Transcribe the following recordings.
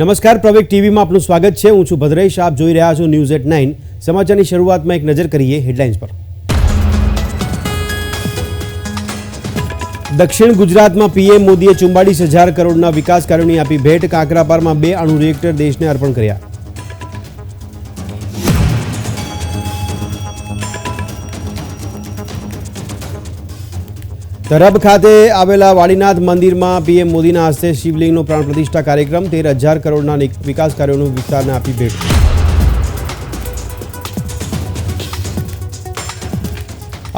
નમસ્કાર પ્રવેક ટીવીમાં આપનું સ્વાગત છે હું છું ભદ્રેશ આપ જોઈ રહ્યા છો ન્યૂઝ એટ નાઇન સમાચારની શરૂઆતમાં એક નજર કરીએ હેડલાઇન્સ પર દક્ષિણ ગુજરાતમાં પીએમ મોદીએ ચુમ્બાળીસ હજાર કરોડના વિકાસ કાર્યોની આપી ભેટ કાકરાપારમાં બે અણુ રિએક્ટર દેશને અર્પણ કર્યા ધરબ ખાતે આવેલા વાડીનાથ મંદિરમાં પીએમ મોદીના હસ્તે શિવલિંગનો પ્રાણ પ્રતિષ્ઠા કાર્યક્રમ તેર હજાર કરોડના વિકાસ કાર્યોનું વિસ્તારને આપી ભેટ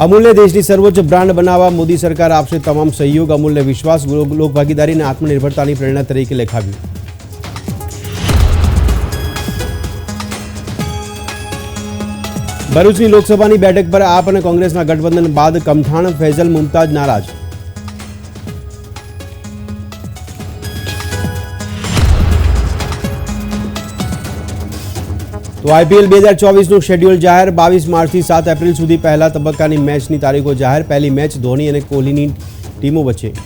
અમૂલને દેશની સર્વોચ્ચ બ્રાન્ડ બનાવવા મોદી સરકાર આપશે તમામ સહયોગ અમૂલને વિશ્વાસ લોકભાગીદારી અને આત્મનિર્ભરતાની પ્રેરણા તરીકે લેખાવ્યું ભરૂચની લોકસભાની બેઠક પર આપ અને કોંગ્રેસના ગઠબંધન બાદ કમઠાણ ફૈઝલ મુમતાજ નારાજ તો આઈપીએલ બે હજાર ચોવીસનું શેડ્યુલ જાહેર બાવીસ માર્ચથી સાત એપ્રિલ સુધી પહેલા તબક્કાની મેચની તારીખો જાહેર પહેલી મેચ ધોની અને કોહલીની ટીમો વચ્ચે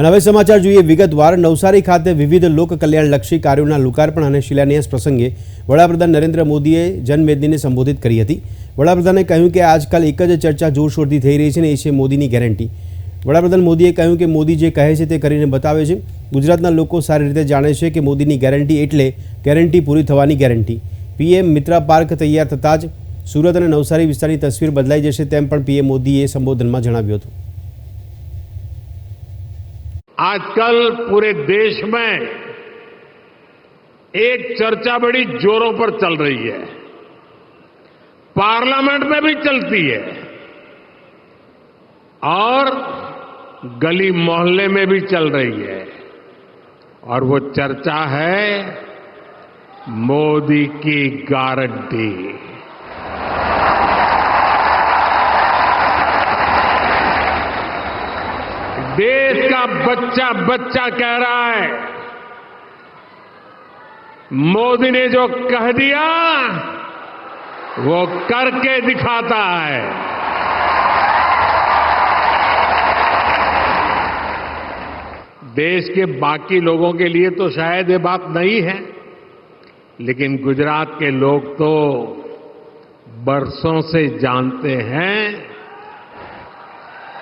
અના સમાચાર જોઈએ विगत वार નૌસારી ખાતે વિવિધ લોક કલ્યાણ લક્ષી કાર્યોના લુકારપણ અને શિલાન્યાસ પ્રસંગે વડાપ્રધાન નરેન્દ્ર મોદીએ જનમેદનીને સંબોધિત કરી હતી વડાપ્રધાને કહ્યું કે આજકાલ એક જ ચર્ચા જોરશોરથી થઈ રહી છે એ છે મોદીની ગેરંટી વડાપ્રધાન મોદીએ કહ્યું કે મોદી જે કહે છે તે કરીને બતાવે છે ગુજરાતના લોકો સારી રીતે જાણે છે કે મોદીની ગેરંટી એટલે ગેરંટી પૂરી થવાની ગેરંટી પીએમ મિત્રા પાર્ક તૈયાર થતાં જ સુરત અને નૌસારી વિસ્તારી તસવીર બદલાઈ જશે તેમ પણ પીએમ મોદીએ સંબોધનમાં જણાવ્યું હતું आजकल पूरे देश में एक चर्चा बड़ी जोरों पर चल रही है पार्लियामेंट में भी चलती है और गली मोहल्ले में भी चल रही है और वो चर्चा है मोदी की गारंटी देश का बच्चा बच्चा कह रहा है मोदी ने जो कह दिया वो करके दिखाता है देश के बाकी लोगों के लिए तो शायद ये बात नहीं है लेकिन गुजरात के लोग तो बरसों से जानते हैं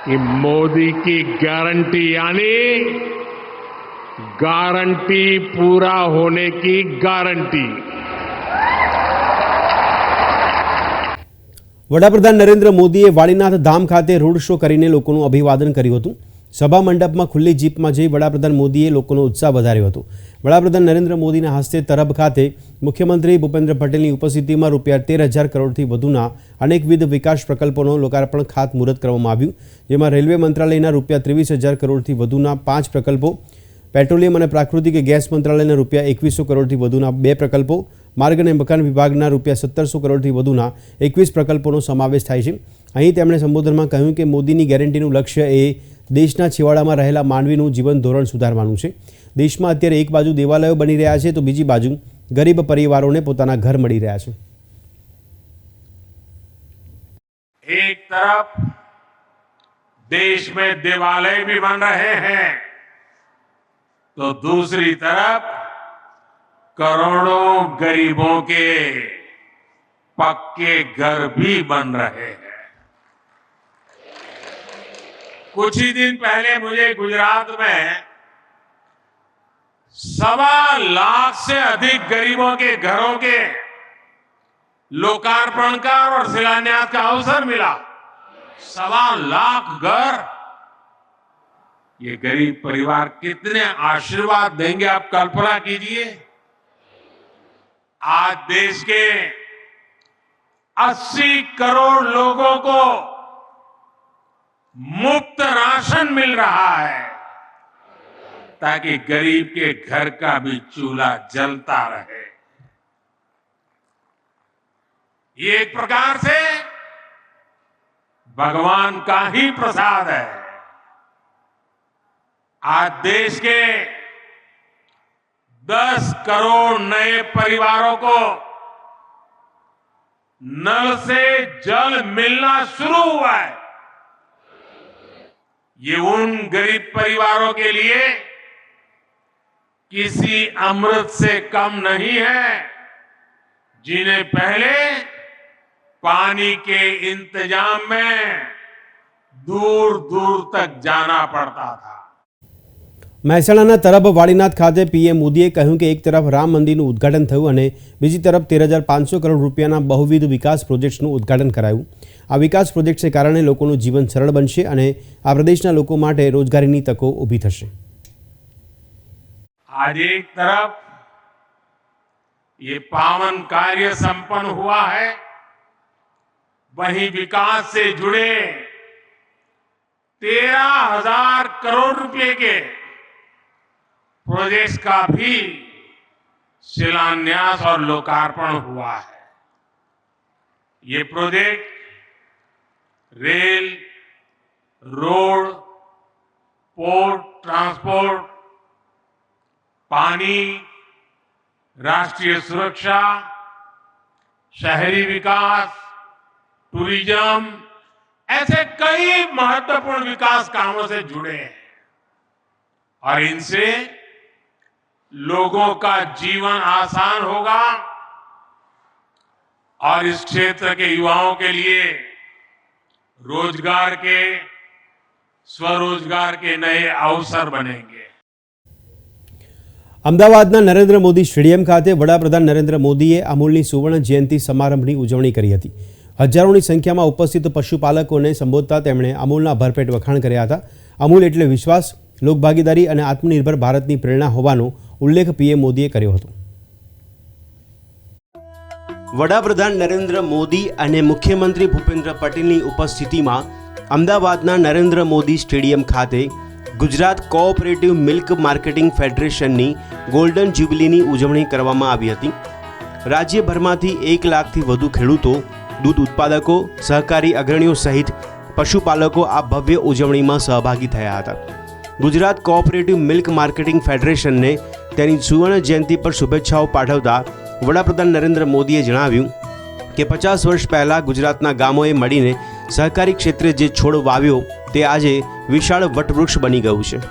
ઈ મોદી કી ગેરંટી એટલે ગેરંટી પૂરા હોને કી ગેરંટી વડાપ્રધાન નરેન્દ્ર મોદીએ વાલિનાથ ધામ ખાતે રૂડશો કરીને લોકોને અભિવાદન કર્યું હતું સભા મંડપમાં ખુલ્લી જીપમાં જઈ વડાપ્રધાન મોદીએ લોકોનો ઉત્સાહ વધાર્યો હતો વડાપ્રધાન નરેન્દ્ર મોદીના હસ્તે તરબ ખાતે મુખ્યમંત્રી ભૂપેન્દ્ર પટેલની ઉપસ્થિતિમાં રૂપિયા તેર હજાર કરોડથી વધુના અનેકવિધ વિકાસ પ્રકલ્પોનો લોકાર્પણ ખાતમુહૂર્ત કરવામાં આવ્યું જેમાં રેલવે મંત્રાલયના રૂપિયા ત્રેવીસ હજાર કરોડથી વધુના પાંચ પ્રકલ્પો પેટ્રોલિયમ અને પ્રાકૃતિક ગેસ મંત્રાલયના રૂપિયા એકવીસો કરોડથી વધુના બે પ્રકલ્પો માર્ગ અને મકાન વિભાગના રૂપિયા સત્તરસો કરોડથી વધુના એકવીસ પ્રકલ્પોનો સમાવેશ થાય છે અહીં તેમણે સંબોધનમાં કહ્યું કે મોદીની ગેરંટીનું લક્ષ્ય એ देशना छिवडा में रहला मांडवी નું જીવન ધોરણ સુધારવાનું છે દેશમાં અત્યારે એક બાજુ દેવાલયો બની રહ્યા છે તો બીજી બાજુ ગરીબ પરિવારોને પોતાનું ઘર મળી રહ્યા છે એક તરફ દેશમાં દેવાલય بھی બન રહે છે તો दूसरी तरफ કરોડો ગરીબો કે પक्के ઘર بھی બન રહે છે कुछ ही दिन पहले मुझे गुजरात में सवा लाख से अधिक गरीबों के घरों के लोकार्पण का और शिलान्यास का अवसर मिला सवा लाख घर ये गरीब परिवार कितने आशीर्वाद देंगे आप कल्पना कीजिए आज देश के 80 करोड़ लोगों को मुफ्त राशन मिल रहा है ताकि गरीब के घर का भी चूल्हा जलता रहे ये एक प्रकार से भगवान का ही प्रसाद है आज देश के 10 करोड़ नए परिवारों को नल से जल मिलना शुरू हुआ है ये उन गरीब परिवारों के लिए किसी अमृत से कम नहीं है जिन्हें पहले पानी के इंतजाम में दूर दूर तक जाना पड़ता था મૈસણાના તરબ વાલિનાથ ખાતે પીએ મોદીએ કહ્યું કે એક તરફ રામ મંદિરનું ઉદ્ઘાટન થયું અને બીજી તરફ 13500 કરોડ રૂપિયાના બહુવિધ વિકાસ પ્રોજેક્ટ્સનું ઉદ્ઘાટન કરાયું આ વિકાસ પ્રોજેક્ટ્સના કારણે લોકોનું જીવન સરણ બનશે અને આ પ્રદેશના લોકો માટે રોજગારીની તકો ઊભી થશે આજે એક તરફ એ પાવન કાર્ય સંપન્ન ہوا છે બહી વિકાસ સે જુડે 13000 કરોડ રૂપિયા કે प्रोजेक्ट का भी शिलान्यास और लोकार्पण हुआ है ये project rail road port transport पानी राष्ट्रीय सुरक्षा शहरी विकास टूरिज्म ऐसे कई महत्वपूर्ण विकास कामों से जुड़े हैं और इनसे लोगों का जीवन आसान होगा और इस क्षेत्र के युवाओं के लिए रोजगार के स्वरोजगार के नए अवसर बनेंगे अहमदाबाद ना नरेंद्र मोदी स्टेडियम ખાતે વડાપ્રધાન नरेंद्र મોદીએ અમૂલની સુવર્ણ જયнти સમારોહની ઉજવણી કરી હતી હજારોની સંખ્યામાં ઉપસ્થિત પશુપાલકોને સંબોધતા તેમણે અમૂલના ભરપેટ વખાણ કર્યા હતા અમૂલ એટલે વિશ્વાસ લોકભાગીદારી અને આત્મનિર્ભર ભારતની પ્રેરણા હોવાનો ઉલ્લેખ પીએમ મોદીએ કર્યો હતો વડાપ્રધાન નરેન્દ્ર મોદી અને મુખ્યમંત્રી ભૂપેન્દ્ર પટેલની ઉપસ્થિતિમાં અમદાવાદના નરેન્દ્ર મોદી સ્ટેડિયમ ખાતે ગુજરાત કોઓપરેટિવ મિલ્ક માર્કેટિંગ ફેડરેશનની ગોલ્ડન જ્યુબલીની ઉજવણી કરવામાં આવી હતી રાજ્યભરમાંથી એક લાખથી વધુ ખેડૂતો દૂધ ઉત્પાદકો સહકારી અગ્રણીઓ સહિત પશુપાલકો આ ભવ્ય ઉજવણીમાં સહભાગી થયા હતા ગુજરાત કોઓપરેટિવ મિલ્ક માર્કેટિંગ ફેડરેશનને તેની સુવર્ણ જયંતિ પર શુભેચ્છાઓ પાઠવતા વડાપ્રધાન નરેન્દ્ર મોદીએ જણાવ્યું કે પચાસ વર્ષ પહેલાં ગુજરાતના ગામોએ મળીને સહકારી ક્ષેત્રે જે છોડ વાવ્યો તે આજે વિશાળ વટવૃક્ષ બની ગયું છે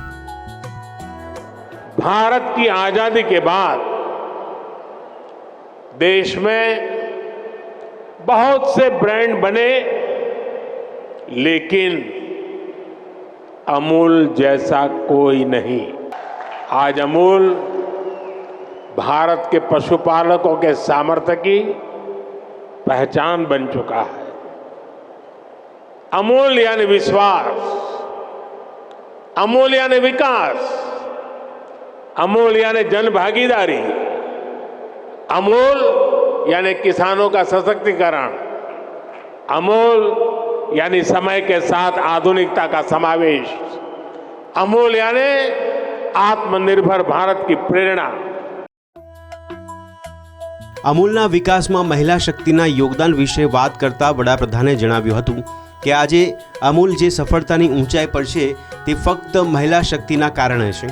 ભારત की आजादी के बाद देश में बहुत से ब्रांड बने लेकिन अमूल जैसा कोई नहीं आज अमूल भारत के पशुपालकों के सामर्थ्य की पहचान बन चुका है अमूल यानी विश्वास अमूल यानी विकास अमूल यानी जन भागीदारी अमूल यानी किसानों का सशक्तिकरण अमूल यानी समय के साथ आधुनिकता का समावेश अमूल यानी આત્મનિર્ભર ભારત કી પ્રેરણા અમૂલના વિકાસમાં મહિલા શક્તિના યોગદાન વિશે વાત કરતા વડાપ્રધાને જણાવ્યું હતું કે આજે અમૂલ જે સફળતાની ઊંચાઈ પર છે તે ફક્ત મહિલા શક્તિના કારણે છે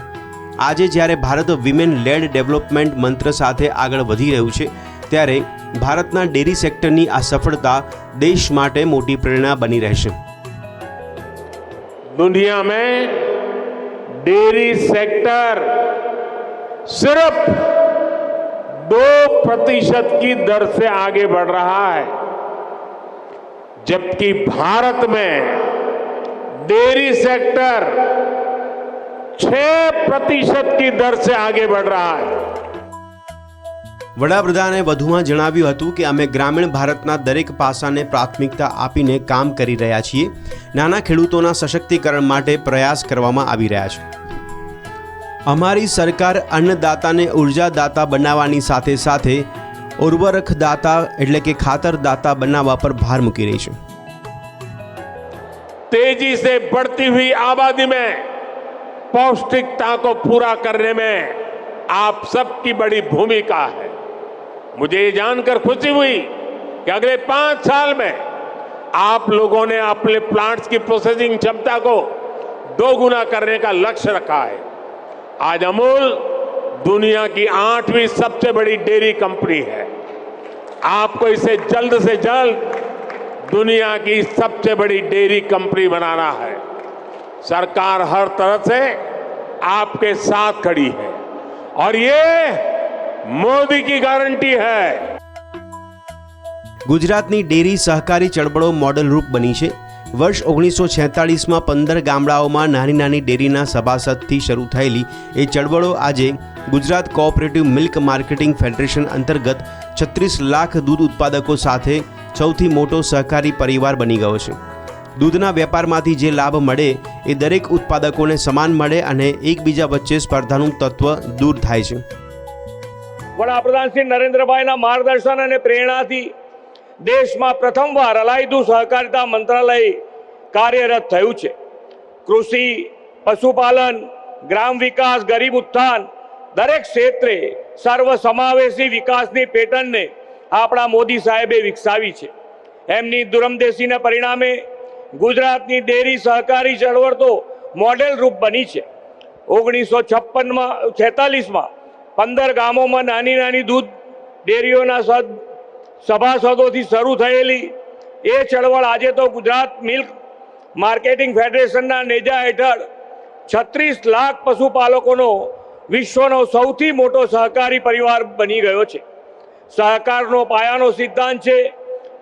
આજે જ્યારે ભારત વિમેન લેડ ડેવલપમેન્ટ મંત્ર સાથે આગળ વધી રહ્યું છે ત્યારે ભારતના ડેરી સેક્ટરની આ સફળતા દેશ માટે મોટી પ્રેરણા બની રહેશે દુનિયા में डेरी सेक्टर सिर्फ दो प्रतिशत की दर से आगे बढ़ रहा है जबकि भारत में डेयरी सेक्टर छह प्रतिशत की दर से आगे बढ़ रहा है વડાપ્રધાને વધુમાં જણાવ્યું હતું કે અમે ગ્રામીણ ભારતના દરેક પાસાને પ્રાથમિકતા આપીને કામ કરી રહ્યા છીએ નાના ખેડૂતોના સશક્તિકરણ માટે પ્રયાસ કરવામાં આવી રહ્યા છે અમારી સરકાર અન્નદાતાને ઉર્જાદાતા બનાવવાની સાથે સાથે ઉર્વરકદાતા એટલે કે ખાતરદાતા બનાવવા પર ભાર મૂકી રહી છે તેજી સે બઢતી હુઈ આબાદી મેં પૌષ્ટિકતા કો પૂરા કરને મેં આપ સબકી બડી ભૂમિકા હૈ मुझे ये जानकर खुशी हुई कि अगले पांच साल में आप लोगों ने अपने प्लांट्स की प्रोसेसिंग क्षमता को दोगुना करने का लक्ष्य रखा है आज अमूल दुनिया की आठवीं सबसे बड़ी डेयरी कंपनी है आपको इसे जल्द से जल्द दुनिया की सबसे बड़ी डेयरी कंपनी बनाना है सरकार हर तरह से आपके साथ खड़ी है और ये મોદી કી ગારંટી હૈ ગુજરાતની ડેરી સહકારી ચળવળો મોડલ રૂપ બની છે વર્ષ ઓગણીસો છેતાળીસમાં પંદર ગામડાઓમાં નાની નાની ડેરીના સભાસદથી શરૂ થયેલી એ ચળવળો આજે Gujarat cooperative milk marketing federation અંતર્ગત છત્રીસ લાખ દૂધ ઉત્પાદકો સાથે સૌથી મોટો સહકારી પરિવાર બની ગયો છે દૂધના વેપારમાંથી જે લાભ મળે એ દરેક ઉત્પાદકોને સમાન મળે અને એકબીજા વચ્ચે સ્પર્ધાનું તત્વ દૂર થાય છે વડાપ્રધાન શ્રી નરેન્દ્રભાઈના માર્ગદર્શન અને પ્રેરણાથી દેશમાં પ્રથમવાર અલાયદું સહકારિતા મંત્રાલય કાર્યરત થયું છે કૃષિ પશુપાલન ગ્રામ વિકાસ ગરીબ ઉત્થાન દરેક ક્ષેત્રે સર્વસમાવેશી વિકાસની પેટર્નને આપણા મોદી સાહેબે વિકસાવી છે એમની દુરમદેશીના પરિણામે ગુજરાતની ડેરી સહકારી ચળવળ તો મોડેલ રૂપ બની છે ઓગણીસો છપ્પનમાં છેતાલીસમાં પંદર ગામોમાં નાની નાની દૂધ ડેરીઓના સદ સભાસદોથી શરૂ થયેલી એ ચળવળ આજે તો ગુજરાત મિલ્ક માર્કેટિંગ ફેડરેશનના નેજા હેઠળ છત્રીસ લાખ પશુપાલકોનો વિશ્વનો સૌથી મોટો સહકારી પરિવાર બની ગયો છે સહકારનો પાયાનો સિદ્ધાંત છે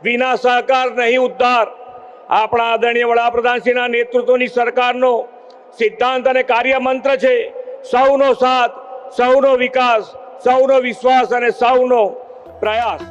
વિના સહકાર નહીં ઉદ્ધાર આપણા આદરણીય વડાપ્રધાનશ્રીના નેતૃત્વની સરકારનો સિદ્ધાંત અને કાર્યમંત્ર છે સૌનો સાથ સૌનો વિકાસ સૌનો વિશ્વાસ અને સૌનો પ્રયાસ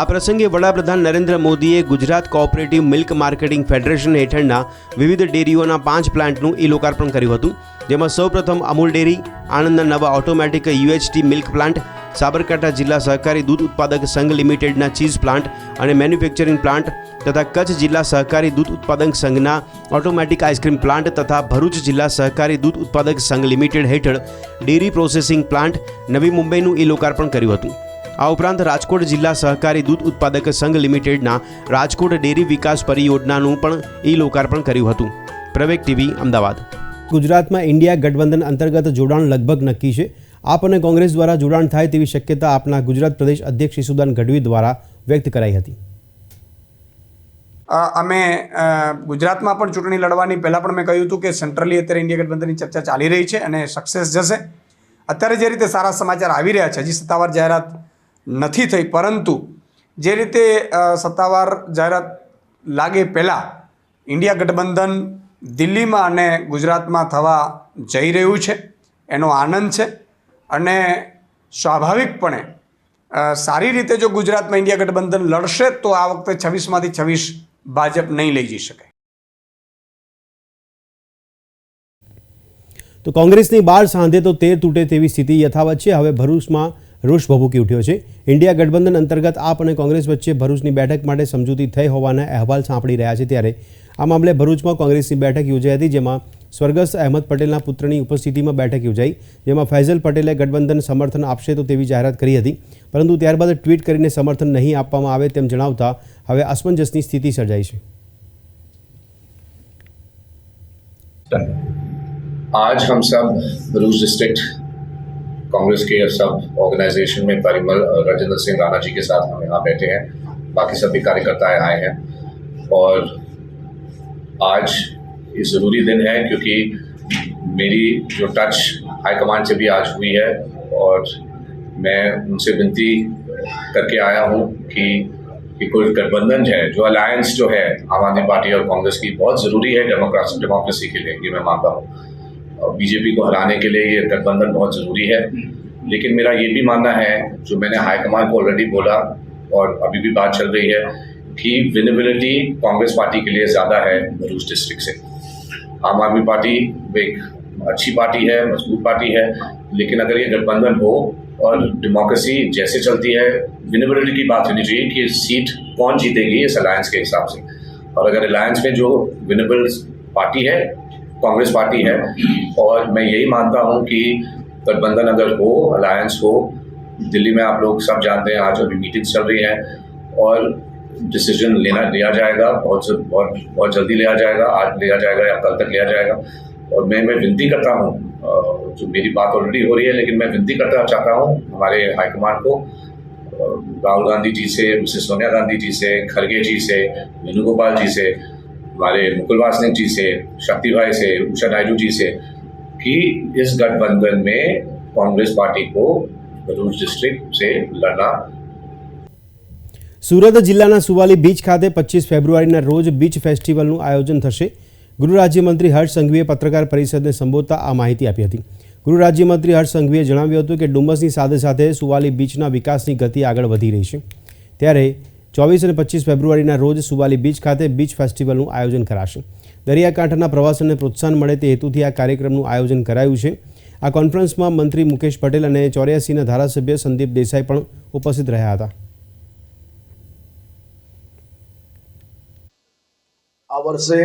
આ પ્રસંગે વડાપ્રધાન નરેન્દ્ર મોદીએ Gujarat cooperative milk marketing federation હેઠળના વિવિધ ડેરીઓના પાંચ પ્લાન્ટનું ઈ લોકાર્પણ કર્યું હતું જેમાં સૌપ્રથમ અમૂલ ડેરી આણંદના નવા automatic UHT milk plant Sabarkantha જિલ્લા સહકારી દૂધ ઉત્પાદક સંઘ લિમિટેડના ચીઝ પ્લાન્ટ અને મેન્યુફેક્ચરિંગ પ્લાન્ટ તથા કચ્છ જિલ્લા સહકારી દૂધ ઉત્પાદક સંઘના ઓટોમેટિક આઈસ્ક્રીમ પ્લાન્ટ તથા ભરૂચ જિલ્લા સહકારી દૂધ ઉત્પાદક સંઘ લિમિટેડ હેઠળ ડેરી પ્રોસેસિંગ પ્લાન્ટ નવી મુંબઈનું એ લોકાર્પણ કર્યું હતું આ ઉપરાંત રાજકોટ જિલ્લા સહકારી દૂધ ઉત્પાદક સંઘ લિમિટેડના રાજકોટ ડેરી વિકાસ પરિયોજનાનું પણ એ લોકાર્પણ કર્યું હતું પ્રવેક ટીવી અમદાવાદ ગુજરાતમાં ઇન્ડિયા ગઠબંધન અંતર્ગત જોડાણ લગભગ નક્કી છે આપ અને કોંગ્રેસ દ્વારા જોડાણ થાય તેવી શક્યતા આપના ગુજરાત પ્રદેશ અધ્યક્ષ ઈસુદાન ગઢવી દ્વારા વ્યક્ત કરાઈ હતી અમે ગુજરાતમાં પણ ચૂંટણી લડવાની પહેલાં પણ મેં કહ્યું હતું કે સેન્ટ્રલી અત્યારે ઇન્ડિયા ગઠબંધનની ચર્ચા ચાલી રહી છે અને સક્સેસ જશે અત્યારે જે રીતે સારા સમાચાર આવી રહ્યા છે હજી સત્તાવાર જાહેરાત નથી થઈ પરંતુ જે રીતે સત્તાવાર જાહેરાત લાગે પહેલાં ઇન્ડિયા ગઠબંધન દિલ્હીમાં અને ગુજરાતમાં થવા જઈ રહ્યું છે એનો આનંદ છે અને સ્વાભાવિકપણે સારી રીતે જો ગુજરાતમાં ઇન્ડિયા ગઠબંધન લડશે તો આ વખતે છવ્વીસમાંથી છવ્વીસ ભાજપ નહીં લઈ જઈ શકે તો કોંગ્રેસની બાર સાંધે તો તેર તૂટે તેવી સ્થિતિ યથાવત છે હવે ભરૂચમાં રોષ ભભૂકી ઉઠ્યો છે ઇન્ડિયા ગઠબંધન અંતર્ગત આપ અને કોંગ્રેસ વચ્ચે ભરૂચની બેઠક માટે સમજૂતી થઈ હોવાના અહેવાલ સાંપડી રહ્યા છે ત્યારે આ મામલે ભરૂચમાં કોંગ્રેસની બેઠક યોજાઈ હતી જેમાં સ્વર્ગસ્થ અહેમદ પટેલના પુત્રની ઉપસ્થિતિમાં બેઠક યોજાઈ જેમાં ફૈઝલ પટેલે ગઠબંધન સમર્થન આપશે તો તેવી જાહેરાત કરી હતી પરંતુ ત્યારબાદ ટ્વીટ કરીને સમર્થન નહીં આપવામાં આવે તેમ જણાવતા હવે આસમંજસની સ્થિતિ સર્જાય છે આજ ہم سب ભરૂચ ડિસ્ટ્રિક્ટ કોંગ્રેસ કેર સબ ઓર્ગેનાઇઝેશન મેં પરિમલ રજेन्द्र सिंह राणा जी के साथ यहां बैठे हैं बाकी सभी कार्यकर्ताएं आए हैं और आज ये ज़रूरी दिन है क्योंकि मेरी जो टच हाई कमांड से भी आज हुई है और मैं उनसे विनती करके आया हूँ कि कि कोई गठबंधन है जो अलायंस जो है आम आदमी पार्टी और कांग्रेस की बहुत ज़रूरी है डेमोक्रेसी डेमोक्रेसी के लिए ये मैं मानता हूँ और बीजेपी को हराने के लिए ये गठबंधन बहुत ज़रूरी है लेकिन मेरा ये भी मानना है जो मैंने हाईकमान को ऑलरेडी बोला और अभी भी बात चल रही है की विनेबिलिटी कांग्रेस पार्टी के लिए ज़्यादा है भरूच डिस्ट्रिक्ट से आम आदमी पार्टी एक अच्छी पार्टी है मजबूत पार्टी है लेकिन अगर ये गठबंधन हो और डेमोक्रेसी जैसे चलती है विनेबिलिटी की बात होनी चाहिए कि सीट कौन जीतेगी इस अलायंस के हिसाब से और अगर अलायंस में जो विनेबल पार्टी है कांग्रेस पार्टी है और मैं यही मानता हूँ कि गठबंधन अगर हो अलायंस हो दिल्ली में आप लोग सब जानते हैं आज अभी मीटिंग्स चल रही हैं और डिसीजन लेना लिया जाएगा बहुत बहुत बहुत जल्दी लिया जाएगा आज लिया जाएगा या कल तक लिया जाएगा और मैं मैं विनती करता हूँ जो मेरी बात ऑलरेडी हो रही है लेकिन मैं विनती करना चाहता हूँ हमारे हाईकमान को राहुल गांधी जी से मिसेस सोनिया गांधी जी से खरगे जी से वेणुगोपाल जी से हमारे मुकुल वासनिक जी से शक्ति भाई से उषा नायडू जी से कि इस गठबंधन में कांग्रेस पार्टी को भरूच डिस्ट्रिक्ट से लड़ना સુરત જિલ્લાના સુવાલી બીચ ખાતે પચીસ ફેબ્રુઆરીના રોજ બીચ ફેસ્ટિવલનું આયોજન થશે ગૃહ રાજ્યમંત્રી હર્ષ સંઘવીએ પત્રકાર પરિષદને સંબોધતા આ માહિતી આપી હતી ગૃહ રાજ્યમંત્રી હર્ષ સંઘવીએ જણાવ્યું હતું કે ડુમ્મસની સાથે સાથે સુવાલી બીચના વિકાસની ગતિ આગળ વધી રહી છે ત્યારે ચોવીસ અને પચીસ ફેબ્રુઆરીના રોજ સુવાલી બીચ ખાતે બીચ ફેસ્ટિવલનું આયોજન કરાશે દરિયાકાંઠાના પ્રવાસનને પ્રોત્સાહન મળે તે હેતુથી આ કાર્યક્રમનું આયોજન કરાયું છે આ કોન્ફરન્સમાં મંત્રી મુકેશ પટેલ અને ચોર્યાસીના ધારાસભ્ય સંદીપ દેસાઈ પણ ઉપસ્થિત રહ્યા હતા આ વર્ષે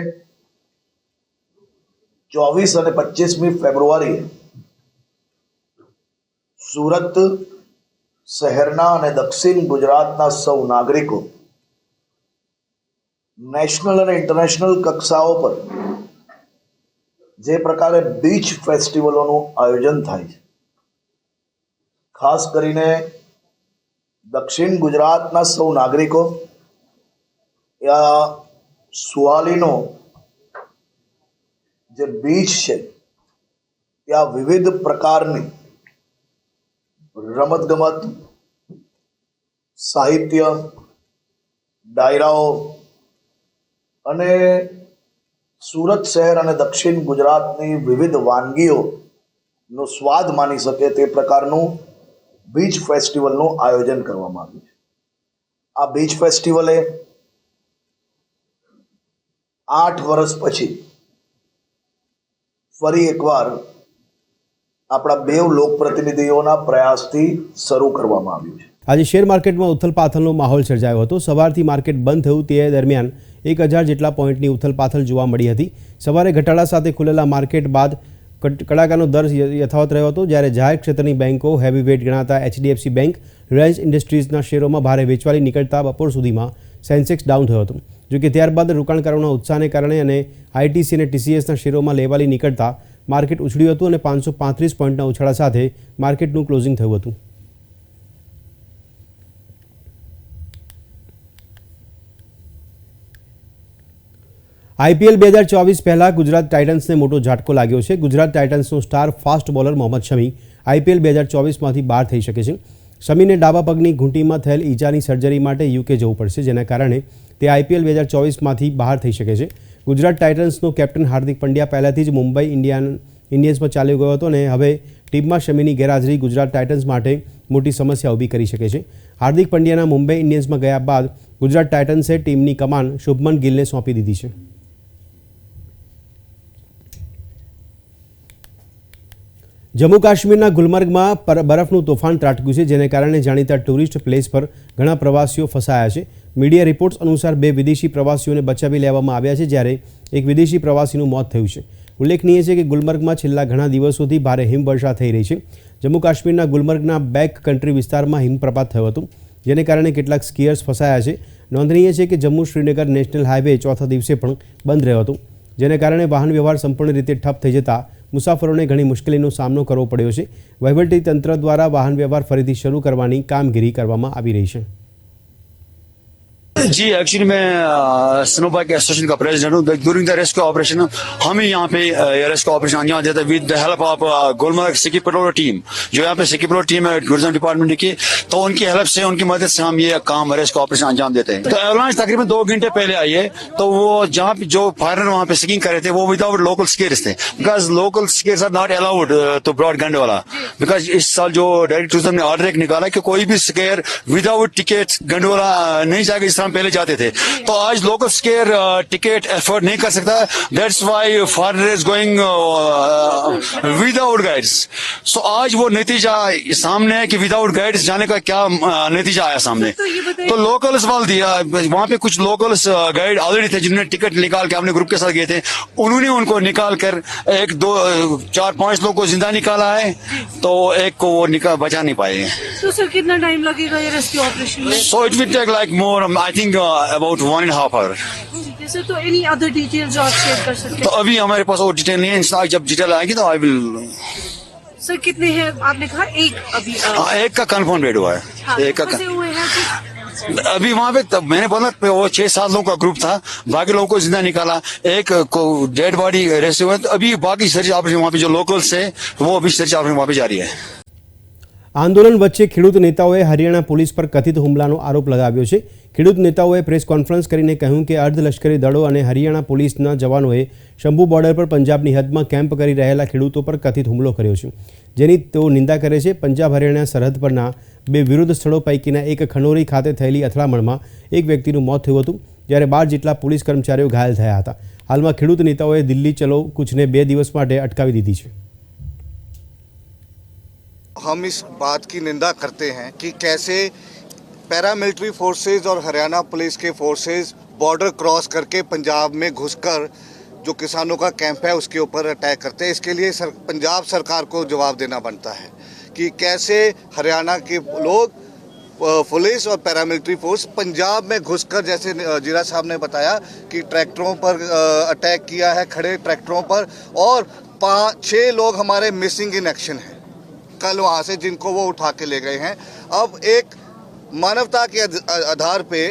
ચોવીસ અને પચીસમી ફેબ્રુઆરી સુરત શહેરના અને દક્ષિણ ગુજરાતના સૌ નાગરિકો નેશનલ અને ઇન્ટરનેશનલ કક્ષાઓ પર જે પ્રકારે બીચ ફેસ્ટિવલોનું આયોજન થાય છે ખાસ કરીને દક્ષિણ ગુજરાતના સૌ નાગરિકો આ સુવાલીનો જે બીચ છે ત્યાં વિવિધ પ્રકારની રમતગમત સાહિત્ય ડાયરાઓ અને સુરત શહેર અને દક્ષિણ ગુજરાતની વિવિધ વાનગીઓનો સ્વાદ માની શકે તે પ્રકારનું બીચ ફેસ્ટિવલનું આયોજન કરવામાં આવ્યું છે આ બીચ ફેસ્ટિવલે આઠ વર્ષ પછી ફરી એકવાર આપણા બે લોકપ્રતિનિધિઓના પ્રયાસથી શરૂ કરવામાં આવ્યું છે આજે શેર માર્કેટમાં ઉથલપાથલનો માહોલ સર્જાયો હતો સવારથી માર્કેટ બંધ થયું તે દરમિયાન એક હજાર જેટલા પોઈન્ટની ઉથલપાથલ જોવા મળી હતી સવારે ઘટાડા સાથે ખુલેલા માર્કેટ બાદ કડાકાનો દર યથાવત રહ્યો હતો જ્યારે જાહેર ક્ષેત્રની બેન્કો હેવી વેઇટ ગણાતા એચડીએફસી બેંક રિલાયન્સ ઇન્ડસ્ટ્રીઝના શેરોમાં ભારે વેચવાલી નીકળતા બપોર સુધીમાં સેન્સેક્સ ડાઉન થયો હતો જોકે ત્યારબાદ રોકાણકારોના ઉત્સાહને કારણે અને આઈટીસી અને ટીસીએસના શેરોમાં લેવાલી નીકળતા માર્કેટ ઉછળ્યું હતું અને પાંચસો પાંત્રીસ પોઈન્ટના ઉછાળા સાથે માર્કેટનું ક્લોઝિંગ થયું હતું આઈપીએલ બે હજાર ચોવીસ પહેલાં ગુજરાત ટાઇટન્સને મોટો ઝાટકો લાગ્યો છે Gujarat ટાઇટન્સનો star fast bowler Mohammed Shami IPL બે હજાર ચોવીસમાંથી બહાર થઈ શકે છે શમીને ડાબા પગની ઘૂંટીમાં થયેલ ઈજાની સર્જરી માટે યુકે જવું પડશે જેના કારણે તે આઈપીએલ બે હજાર ચોવીસમાંથી બહાર થઈ શકે છે ગુજરાત ટાઇટન્સનો કેપ્ટન હાર્દિક પંડ્યા પહેલાંથી જ મુંબઈ ઇન્ડિયન ઇન્ડિયન્સમાં ચાલ્યો ગયો હતો અને હવે ટીમમાં શમીની ગેરહાજરી ગુજરાત ટાઇટન્સ માટે મોટી સમસ્યા ઊભી કરી શકે છે હાર્દિક પંડ્યાના મુંબઈ ઇન્ડિયન્સમાં ગયા બાદ ગુજરાત ટાઇટન્સે ટીમની કમાન શુભમન ગિલને સોંપી દીધી છે જમ્મુ કાશ્મીરના ગુલમર્ગમાં બરફનું તોફાન ત્રાટક્યું છે જેને કારણે જાણીતા ટુરિસ્ટ પ્લેસ પર ઘણા પ્રવાસીઓ ફસાયા છે મીડિયા રિપોર્ટ્સ અનુસાર બે વિદેશી પ્રવાસીઓને બચાવી લેવામાં આવ્યા છે જ્યારે એક વિદેશી પ્રવાસીનું મોત થયું છે ઉલ્લેખનીય છે કે ગુલમર્ગમાં છેલ્લા ઘણા દિવસોથી ભારે હિમવર્ષા થઈ રહી છે જમ્મુ કાશ્મીરના ગુલમર્ગના બેક કન્ટ્રી વિસ્તારમાં હિમપ્રપાત થયો હતો જેને કારણે કેટલાક સ્કીયર્સ ફસાયા છે નોંધનીય છે કે જમ્મુ શ્રીનગર નેશનલ હાઈવે ચોથા દિવસે પણ બંધ રહ્યો હતો જેને કારણે વાહન વ્યવહાર સંપૂર્ણ રીતે ઠપ થઈ જતાં મુસાફરોને ઘણી મુશ્કેલીનો સામનો કરવો પડ્યો છે વહીવટી તંત્ર દ્વારા વાહન વ્યવહાર ફરીથી શરૂ કરવાની કામગીરી કરવામાં આવી રહી છે जी एक्चुअली मैं स्नो बाइक एसोसिएशन का प्रेसिडेंट हूँ ड्यूरिंग द रेस्क्यू ऑपरेशन हम ही यहाँ पे रेस्क्यू ऑपरेशन अंजाम देते with the help of Gulmarg ski patrol team जो यहाँ पे सिक्की पेट्रोल टीम है टूरिज्म डिपार्टमेंट की तो उनकी हेल्प से उनकी मदद से हम ये काम रेस्क्यू ऑपरेशन अंजाम देते हैं तो एयरलाइंस तकरीबन दो घंटे पहले आई है तो वो जहाँ पे जो फॉरनर वहाँ पे सिकिंग करे थे वो विदाउट लोकल स्केर्स थे because local skiers are not allowed to broad गंड वाला बिकॉज इस साल जो डायरेक्ट टूरिज्म ने ऑर्डर निकाला कि कोई भी स्केयर विदाउट टिकट गंडवाला नहीं जाएगा इस हम पहले जाते थे तो आज लोकल स्केयर टिकट एफोर्ड नहीं कर सकता that's why foreigner is going without guides so आज वो नतीजा सामने है कि विदाउट गाइड्स जाने का क्या uh, नतीजा आया सामने तो लोकल्स तो वाल दिया वहां पे कुछ लोकल्स गाइड ऑलरेडी थे जिन्होंने टिकट निकाल के अपने ग्रुप के साथ गए थे उन्होंने उनको निकाल कर एक दो uh, चार पांच लोग को जिंदा निकाला है तो एक को वो निकाल बचा नहीं पाए तो सर कितना टाइम लगेगा ये rescue operation so it will take like more I think about one and half hour तो एनी अदर डिटेल्स आप शेयर कर सकते हैं तो अभी हमारे पास और डिटेल नहीं है जब डिटेल आएगी तो आई विल सर कितने हैं आपने कहा एक अभी आ, हाँ, एक का कंफर्म बेड हुआ है हाँ, एक का तो- अभी वहाँ पे तब मैंने बोला वो छह सात लोगों का ग्रुप था बाकी लोगों को जिंदा निकाला एक को डेड बॉडी रेस्ट हुआ तो अभी बाकी सर्च ऑपरेशन वहाँ पे जो लोकल्स है वो अभी सर्च ऑपरेशन वहाँ पे जारी है આંદોલન વચ્ચે ખેડૂત નેતાઓએ હરિયાણા પોલીસ પર કથિત હુમલાનો આરોપ લગાવ્યો છે ખેડૂત નેતાઓએ પ્રેસ કોન્ફરન્સ કરીને કહ્યું કે અર્ધલશ્કરી દળો અને હરિયાણા પોલીસના જવાનોએ શંભુ બોર્ડર પર પંજાબની હદમાં કેમ્પ કરી રહેલા ખેડૂતો પર કથિત હુમલો કર્યો છે જેની તેઓ નિંદા કરે છે પંજાબ હરિયાણા સરહદ પરના બે વિરોધ સ્થળો પૈકીના એક ખનોરી ખાતે થયેલી અથડામણમાં એક વ્યક્તિનું મોત થયું હતું જ્યારે બાર જેટલા પોલીસ કર્મચારીઓ ઘાયલ થયા હતા હાલમાં ખેડૂત નેતાઓએ દિલ્હી ચલો કૂચને બે દિવસ માટે અટકાવી દીધી છે हम इस बात की निंदा करते हैं कि कैसे पैरामिलिट्री फोर्सेस और हरियाणा पुलिस के फोर्सेस बॉर्डर क्रॉस करके पंजाब में घुसकर जो किसानों का कैंप है उसके ऊपर अटैक करते हैं इसके लिए सर, पंजाब सरकार को जवाब देना बनता है कि कैसे हरियाणा के लोग पुलिस और पैरामिलिट्री फोर्स पंजाब में घुसकर जैसे जीरा साहब ने बताया कि ट्रैक्टरों पर अटैक किया है खड़े ट्रैक्टरों पर और पाँच छः लोग हमारे मिसिंग इन एक्शन हैं कल वहाँ से जिनको वो उठा के ले गए हैं अब एक मानवता के आधार पे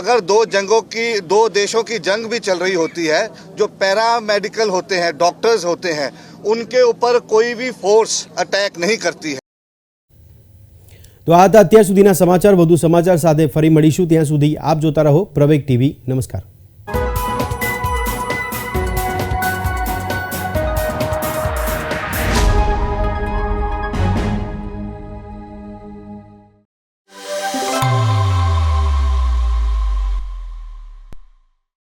अगर दो जंगों की दो देशों की जंग भी चल रही होती है जो पैरा मेडिकल होते हैं डॉक्टर्स होते हैं उनके ऊपर कोई भी फोर्स अटैक नहीं करती है तो आता હતા અત્યાર સુધીના સમાચાર વધુ સમાચાર સાથે ફરી મળીશું ત્યાં સુધી આપ જોતા રહો પ્રવેગ ટીવી